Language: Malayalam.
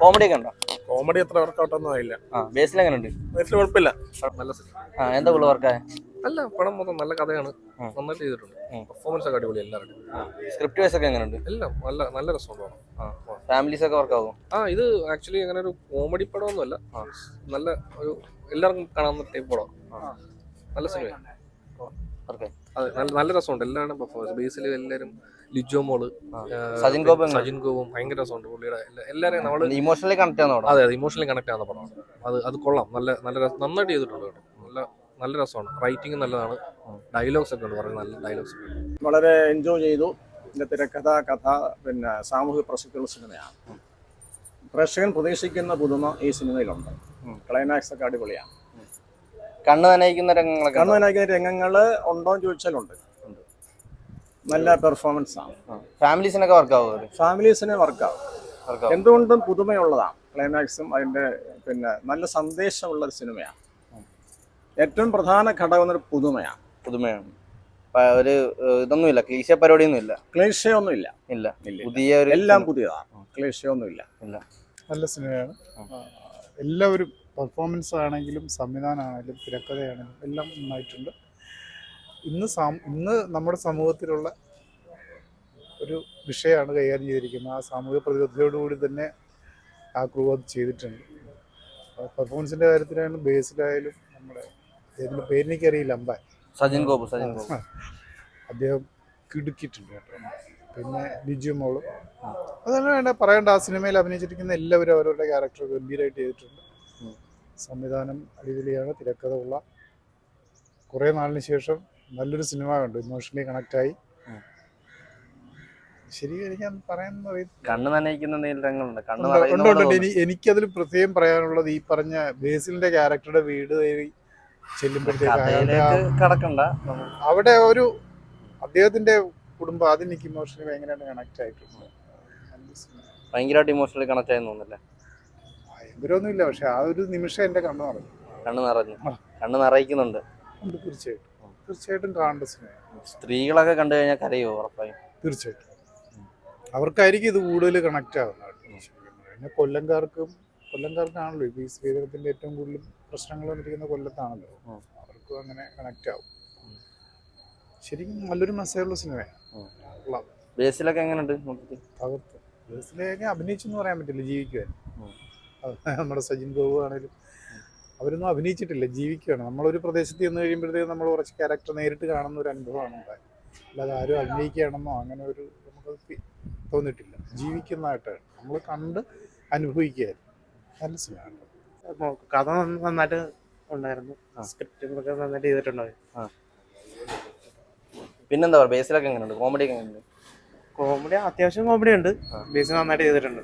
കോമഡി ഒക്കെ ഉണ്ടോ? കോമഡി അത്ര വർക്കൗട്ടൊന്നും ആയില്ല. ആ ബേസിൽ എങ്ങനെയുണ്ട് വീട്ടിൽ കുഴപ്പമില്ല. നല്ല ആ എന്താ ഉള്ള വർക്കായ അല്ല പടം മൊത്തം നല്ല കഥയാണ്. നന്നായിട്ട് ചെയ്തിട്ടുണ്ട്. പെർഫോമൻസ് ഒക്കെ അടിപൊളി എല്ലാവരും സ്ക്രിപ്റ്റ് വൈസ് ഒക്കെ എങ്ങനെയുണ്ട് എല്ലാം നല്ല നല്ല രസമുണ്ട് ആ ഫാമിലീസ് ഒക്കെ വർക്കാവും ആ ഇത് ആക്ച്വലി അങ്ങനെ ഒരു കോമഡി പടമൊന്നുമല്ല. ഒന്നുമല്ല നല്ല ഒരു എല്ലാവർക്കും കാണാവുന്ന ടൈപ്പ് പടം നല്ല സിനിമ ഓക്കെ അതെ നല്ല നല്ല രസമുണ്ട്. എല്ലാവരും പെർഫോമൻസ് ബേസിൽ എല്ലാവരും ലിജോ മോൾ സജിൻ ഗോപും സജിൻ ഗോപും ഭയങ്കര രസമുണ്ട് പുള്ളിയുടെ. എല്ലാ- നമ്മൾ ഇമോഷണലി കണക്ട് ആവുന്ന അതെ അതെ ഇമോഷണലി കണക്ട് ആവുന്ന പടമാണ്. അത് അത് കൊള്ളാം. നല്ല നല്ല രസം നന്നായിട്ട് ചെയ്തിട്ടുണ്ട് കേട്ടോ. നല്ല നല്ല രസമാണ്. റൈറ്റിംഗ് നല്ലതാണ്. ഡയലോഗ്സ് ഒക്കെ ഉണ്ട് പറയുന്നത് നല്ല ഡയലോഗ്സ് ഒക്കെ ഉണ്ട്. വളരെ എൻജോയ് ചെയ്തു. ഇതിന്റെ തിരക്കഥ കഥ പിന്നെ സാമൂഹിക പ്രസക്തിയുള്ള സിനിമയാണ്. പ്രേക്ഷകൻ പ്രതീക്ഷിക്കുന്ന പുതുമ ഈ സിനിമയിലുണ്ട്. ക്ലൈമാക്സ് ഒക്കെ അടിപൊളിയാണ്. കണ്ണ് നനയിക്കുന്ന രംഗങ്ങളൊക്കെ കണ്ണു നനയിക്കുന്ന രംഗങ്ങൾ ഉണ്ടോ എന്ന് ചോദിച്ചാലുണ്ട്. നല്ല പെർഫോമൻസ് ആണ്. ഫാമിലീസിനൊക്കെ വർക്കാവും ഫാമിലീസിനെ വർക്കാവും എന്തുകൊണ്ടും പുതുമയുള്ളതാണ്. ക്ലൈമാക്സും അതിന്റെ പിന്നെ നല്ല സന്ദേശമുള്ള ഒരു സിനിമയാണ്. ഏറ്റവും പ്രധാന ഘടകം എന്നൊരു പുതുമയാണ്. പുതുമയാണ്. ഒരു ഇതൊന്നുമില്ല. ക്ലീശ പരിപാടിയൊന്നും ഇല്ല ക്ലീശയൊന്നും ഇല്ല. ഇല്ല. പുതിയ ഒരു എല്ലാം പുതിയതാണ്. ക്ലീശയൊന്നും ഇല്ല. ഇല്ല നല്ല സിനിമയാണ്. എല്ലാവരും പെർഫോമൻസ് ആണെങ്കിലും സംവിധാനമാണെങ്കിലും തിരക്കഥയാണെങ്കിലും എല്ലാം നന്നായിട്ടുണ്ട്. ഇന്ന് ഇന്ന് നമ്മുടെ സമൂഹത്തിലുള്ള ഒരു വിഷയമാണ് കൈകാര്യം ചെയ്തിരിക്കുന്നത്. ആ സാമൂഹിക പ്രതിബദ്ധതയോടുകൂടി തന്നെ ആ ക്രൂ അത് ചെയ്തിട്ടുണ്ട്. പെർഫോമൻസിന്റെ കാര്യത്തിലായാലും ബേസിലായാലും നമ്മുടെ അദ്ദേഹത്തിന്റെ പേരെനിക്കറിയില്ല അമ്പാൻ. സജിൻ ഗോപു സജിൻ ഗോപു. അദ്ദേഹം കിടുക്കിയിട്ടുണ്ട് കേട്ടോ. പിന്നെ ലിജു മോളും. അതല്ല വേണ്ട പറയേണ്ട ആ സിനിമയിൽ അഭിനയിച്ചിരിക്കുന്ന എല്ലാവരും അവരവരുടെ ക്യാരക്ടർ ഗംഭീരമായിട്ട് ചെയ്തിട്ടുണ്ട്. സംവിധാനം അടിപൊളിയാണ് തിരക്കഥ ഉള്ള കുറേ നാളിന് ശേഷം നല്ലൊരു സിനിമ കണ്ടു ഇമോഷണലി കണക്റ്റായി. ആയി ശരി ഞാൻ പറയാൻ കണ്ണ് നനയിക്കുന്ന രംഗങ്ങളുണ്ട്. കണ്ണ് ഉണ്ട് എനിക്കതിൽ പ്രത്യേകം പറയാനുള്ളത് ഈ പറഞ്ഞ ബേസിലിന്റെ ക്യാരക്ടറുടെ വീട് കയറി ചെല്ലുമ്പോഴത്തേക്ക് അവിടെ ഒരു അദ്ദേഹത്തിന്റെ കുടുംബം അത് എനിക്ക് ഇമോഷണലി ഭയങ്കരമായിട്ട് കണക്ട് ആയിട്ടുണ്ട്. ഭയങ്കരമായിട്ട് ഇമോഷണലി കണക്ട് ആയെന്ന് തോന്നുന്നില്ലേ? ഭയങ്കരമൊന്നുമില്ല പക്ഷെ ആ ഒരു നിമിഷം എന്റെ കണ്ണു നിറഞ്ഞു. കണ്ണു നിറഞ്ഞു. കണ്ണു നിറയിക്കുന്നുണ്ട്. ഉണ്ട് തീർച്ചയായിട്ടും. തീർച്ചയായിട്ടും കാണേണ്ട സിനിമ സ്ത്രീകളൊക്കെ കണ്ടു കഴിഞ്ഞാൽ കരയോ ഉറപ്പായും? തീർച്ചയായിട്ടും. അവർക്കായിരിക്കും ഇത് കൂടുതൽ കണക്ട് ആവുന്നത്. പിന്നെ കൊല്ലംകാർക്കും കൊല്ലംകാർക്കാണല്ലോ ഇപ്പൊ ഈ സ്ത്രീധനത്തിന്റെ ഏറ്റവും കൂടുതൽ പ്രശ്നങ്ങൾ വന്നിരിക്കുന്ന കൊല്ലത്താണല്ലോ. അവർക്കും അങ്ങനെ കണക്ട് ആവും. ശരിക്കും നല്ലൊരു മെസ്സേജുള്ള സിനിമയാണ്. ബേസിലൊക്കെ എങ്ങനെയുണ്ട്? തകർത്ത്. ബേസിലൊക്കെ അഭിനയിച്ചെന്ന് പറയാൻ പറ്റില്ല ജീവിക്കുവാൻ. നമ്മുടെ സജിൻ ബാബു ആണെങ്കിലും. അവരൊന്നും അഭിനയിച്ചിട്ടില്ല ജീവിക്കുകയാണ്. നമ്മളൊരു പ്രദേശത്ത് ചെന്ന് കഴിയുമ്പോഴത്തേക്കും നമ്മൾ കുറച്ച് ക്യാരക്ടർ നേരിട്ട് കാണുന്ന ഒരു അനുഭവമാണ് ഉണ്ടായത് അല്ലാതെ ആരും അഭിനയിക്കുകയാണെന്നോ അങ്ങനെ ഒരു നമുക്ക് തോന്നിയിട്ടില്ല. ജീവിക്കുന്നതായിട്ടാണ്. നമ്മൾ കണ്ട് അനുഭവിക്കുകയായിരുന്നു. നല്ല കഥ നന്ന- നന്നായിട്ട് ഉണ്ടായിരുന്നു. ആ. സ്ക്രിപ്റ്റുകളൊക്കെ നന്നായിട്ട് ചെയ്തിട്ടുണ്ടായിരുന്നു പിന്നെന്താ പറയുക? ബേസിലൊക്കെ എങ്ങനെയുണ്ട്? കോമഡിയൊക്കെ എങ്ങനെയുണ്ട്? കോമഡി അത്യാവശ്യം കോമഡി ഉണ്ട്. ബേസിൽ ബേസ് നന്നായിട്ട് ചെയ്തിട്ടുണ്ട്.